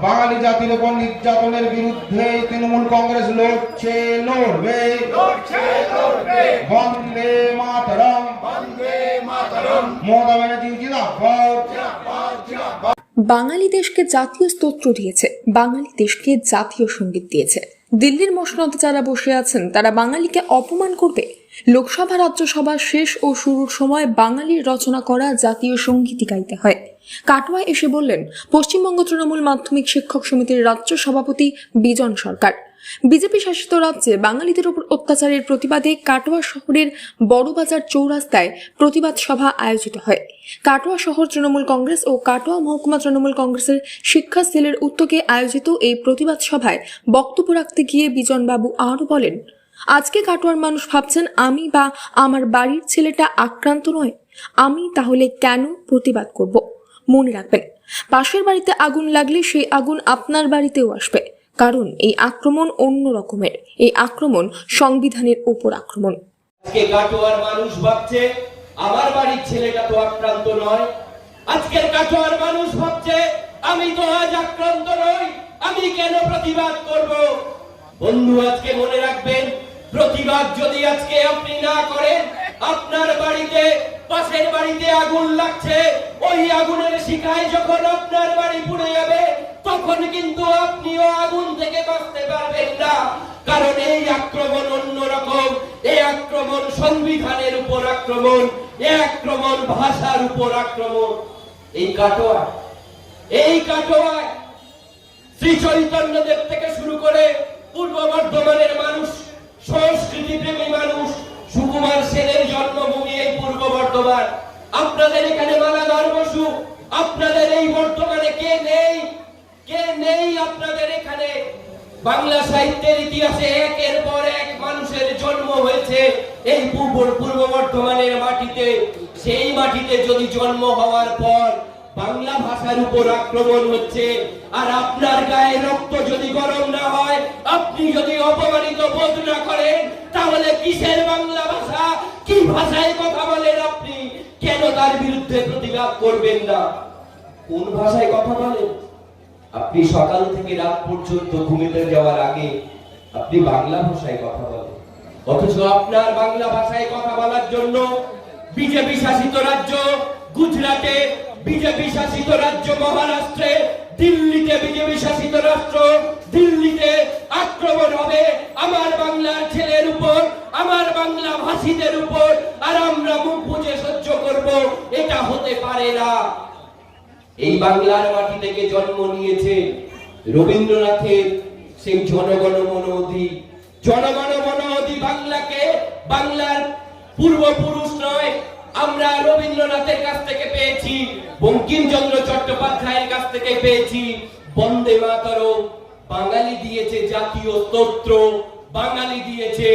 বাঙালি জাতির উপর নির্যাতনের বিরুদ্ধে তৃণমূল কংগ্রেস লড়ছে লড়বে। বন্দে মাতরম। মমতা ব্যানার্জি বাঙালি দেশকে জাতীয় স্তোত্র দিয়েছে বাঙালি দেশকে জাতীয় সংগীত দিয়েছে। দিল্লির মসনদে যারা বসে আছেন তারা বাঙালিকে অপমান করবে লোকসভা রাজ্যসভা শেষ ও শুরুর সময় বাঙালির রচনা করা জাতীয় সঙ্গীতই গাইতে হয়। কাটোয়ায় এসে বললেন, পশ্চিমবঙ্গ তৃণমূল মাধ্যমিক শিক্ষক সমিতির রাজ্য সভাপতি বিজন সরকার। বিজেপি শাসিত রাজ্যে বাঙালিদের উপর অত্যাচারের প্রতিবাদে কাটোয়া শহরের বড়বাজার চৌরাস্তায় প্রতিবাদ সভা আয়োজিত হয়। কাটোয়া শহর তৃণমূল কংগ্রেস ও কাটোয়া মহকুমা তৃণমূল কংগ্রেসের শিক্ষা সেলের উদ্যোগে আয়োজিত এই প্রতিবাদ সভায় বক্তব্য রাখতে গিয়ে বিজনবাবু আরও বলেন আজকে কাটোয়ার মানুষ ভাবছেন আমি বা আমার বাড়ির ছেলেটা আক্রান্ত নয়। আমি তাহলে কেন প্রতিবাদ করব? মনে রাখবেন, পাশের বাড়িতে আগুন লাগলে সেই আগুন আপনার বাড়িতেও আসবে। কারণ এই আক্রমণ অন্য রকমের। এই আক্রমণ সংবিধানের উপর আক্রমণ। আজকে কাটোয়ার মানুষ ভাবছে, আমার বাড়ির ছেলেটা তো আক্রান্ত নয়। আজকের কাটোয়ার মানুষ ভাবছে, আমি তো আজ আক্রান্ত নই। আমি কেন প্রতিবাদ করব? বন্ধু, আজকে মনে রাখবেন প্রতিবাদ যদি আজকে আপনি না করেন, আপনার বাড়িতে, পাশের বাড়িতে আগুন লাগছে। ওই আগুনের শিখায় যখন আপনার বাড়ি পুড়ে যাবে, তখন কিন্তু আপনিও আগুন থেকে বাঁচতে পারবেন না। কারণ এই আক্রমণ অন্যরকম। এই আক্রমণ সংবিধানের উপর আক্রমণ, এই আক্রমণ ভাষার উপর আক্রমণ। এই কাটোয়া, এই কাটোয়ায় শ্রী চৈতন্য দেব থেকে শুরু করে পূর্ব বর্ধমানের মানুষ সংস্কৃতি প্রেমী মানুষ সুকুমার সেনের জন্মভূমি এই পূর্ব বর্ধমান। আপনাদের এখানে মালাধর বসু। আপনাদের এই বর্তমানে কে নেই? কে নেই আপনাদের এখানে? বাংলা সাহিত্যের ইতিহাসে একের পর এক মানুষের জন্ম হয়েছে এই পূর্ব পূর্ব বর্ধমানের মাটিতে। সেই মাটিতে যদি জন্ম হওয়ার পর বাংলা ভাষার উপর আক্রমণ হচ্ছে। আর আপনার গায়ে রক্ত যদি গরম না হয়, আপনি যদি অপমানিত বোধ না করেন, তাহলে কিসের বাংলা ভাষা? কি ভাষায় কথা বলেন আপনি? কেন তার বিরুদ্ধে প্রতিবাদ করবেন না? কোন ভাষায় কথা বলেন? আপনি সকাল থেকে রাত পর্যন্ত ঘুমিতে যাওয়ার আগে আপনি বাংলা ভাষায় কথা বলেন। অথচ আপনার বাংলা ভাষায় কথা বলার জন্য বিজেপি শাসিত রাজ্য গুজরাটে বিজেপি শাসিত রাজ্য মহারাষ্ট্রে, দিল্লিতে বিজেপি শাসিত রাষ্ট্র, দিল্লিতে আক্রমণ হবে আমার বাংলার ছেলের উপর, আমার বাংলা ভাষীদের উপর, আর আমরা মুখ বুঝে সহ্য করব, এটা হতে পারে না। এই বাংলার মাটি থেকে জন্ম নিয়েছে রবীন্দ্রনাথের সেই জনগণ মন অধি জনগণ মন অধি বাংলাকে, বাংলার পূর্বপুরুষ নয়, আমরা রবীন্দ্রনাথের কাছ থেকে পেয়েছি। বঙ্কিমচন্দ্র চট্টোপাধ্যায়ের কাছ থেকে পেয়েছি। বন্দে মাতরম। বাঙালি দিয়েছে জাতীয় স্তোত্র। বাঙালি দিয়েছে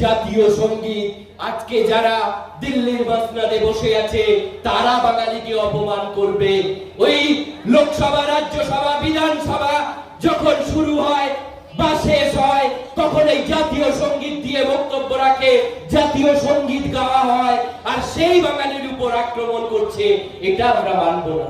জাতীয় সংগীত। আজকে যারা দিল্লির মসনাদে বসে আছে, তারা বাঙালিকে অপমান করবে। ওই লোকসভা, রাজ্যসভা, বিধানসভা যখন শুরু হয়, বা শেষ হয়, তখন এই জাতীয় সংগীত দিয়ে বক্তব্য রাখে। জাতীয় সংগীত গাওয়া হয় আর সেই বাঙালির উপর আক্রমণ করছে এটা আমরা মানব না।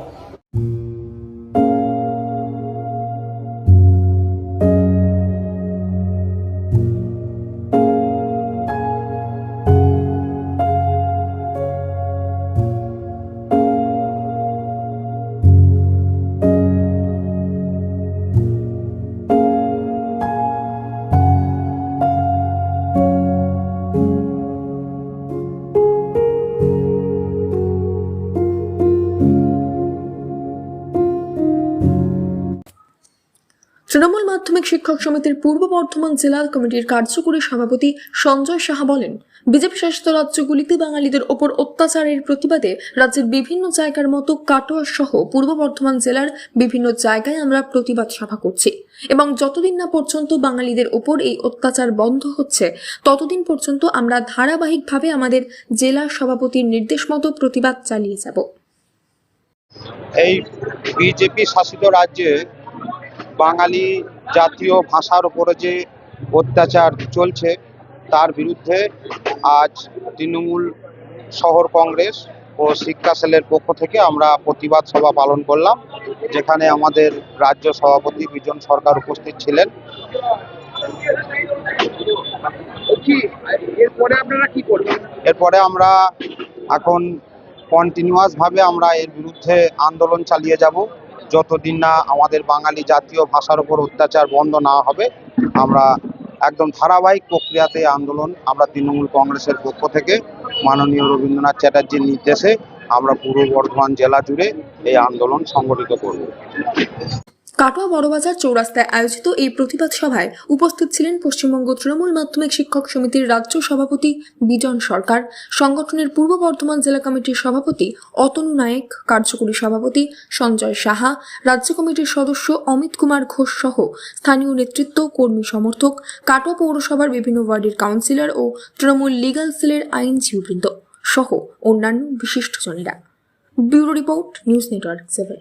তৃণমূল মাধ্যমিক শিক্ষক সমিতির পূর্ব বর্ধমান জেলা কমিটির কার্যকরী সভাপতি সঞ্জয় সাহা বলেন, বিজেপি শাসিত রাজ্যগুলিতে বাঙালিদের ওপর অত্যাচারের প্রতিবাদে রাজ্যের বিভিন্ন জায়গার মতো কাটোয়া সহ পূর্ব বর্ধমান জেলার বিভিন্ন জায়গায় আমরা প্রতিবাদ সভা করছি এবং যতদিন না পর্যন্ত বাঙালিদের ওপর এই অত্যাচার বন্ধ হচ্ছে, ততদিন পর্যন্ত আমরা ধারাবাহিকভাবে আমাদের জেলা সভাপতির নির্দেশ মতো প্রতিবাদ চালিয়ে যাব। এই বিজেপি শাসিত রাজ্যে বাঙালি জাতীয় ভাষার উপরে যে অত্যাচার চলছে তার বিরুদ্ধে আজ তৃণমূল শহর কংগ্রেস ও শিক্ষা সেলের পক্ষ থেকে আমরা প্রতিবাদ সভা পালন করলাম যেখানে আমাদের রাজ্য সভাপতি বিজন সরকার উপস্থিত ছিলেন। এরপরে আপনারা কি করবেন? এরপরে আমরা এখন কন্টিনিউয়াস ভাবে আমরা এর বিরুদ্ধে আন্দোলন চালিয়ে যাব। যতদিন না আমাদের বাঙালি জাতীয় ভাষার উপর অত্যাচার বন্ধ না হবে, আমরা একদম ধারাবাহিক প্রক্রিয়াতে আন্দোলন আমরা তৃণমূল কংগ্রেসের পক্ষ থেকে মাননীয় রবীন্দ্রনাথ চ্যাটার্জির নির্দেশে আমরা পূর্ব বর্ধমান জেলা জুড়ে এই আন্দোলন সংগঠিত করব। কাটোয়া বড়বাজার চৌরাস্তায় আয়োজিত এই প্রতিবাদ সভায় উপস্থিত ছিলেন পশ্চিমবঙ্গ তৃণমূল মাধ্যমিক শিক্ষক সমিতির রাজ্য সভাপতি বিজন সরকার, সংগঠনের পূর্ব বর্ধমান জেলা কমিটির সভাপতি অতনু নায়েক, কার্যকরী সভাপতি সঞ্জয় সাহা, রাজ্য কমিটির সদস্য অমিত কুমার ঘোষ সহ স্থানীয় নেতৃত্ব, কর্মী সমর্থক, কাটোয়া পৌরসভার বিভিন্ন ওয়ার্ডের কাউন্সিলর ও তৃণমূল লিগাল সেলের আইনজীবীবৃন্দ সহ অন্যান্য বিশিষ্টজনেরা। Bureau report, news network seven.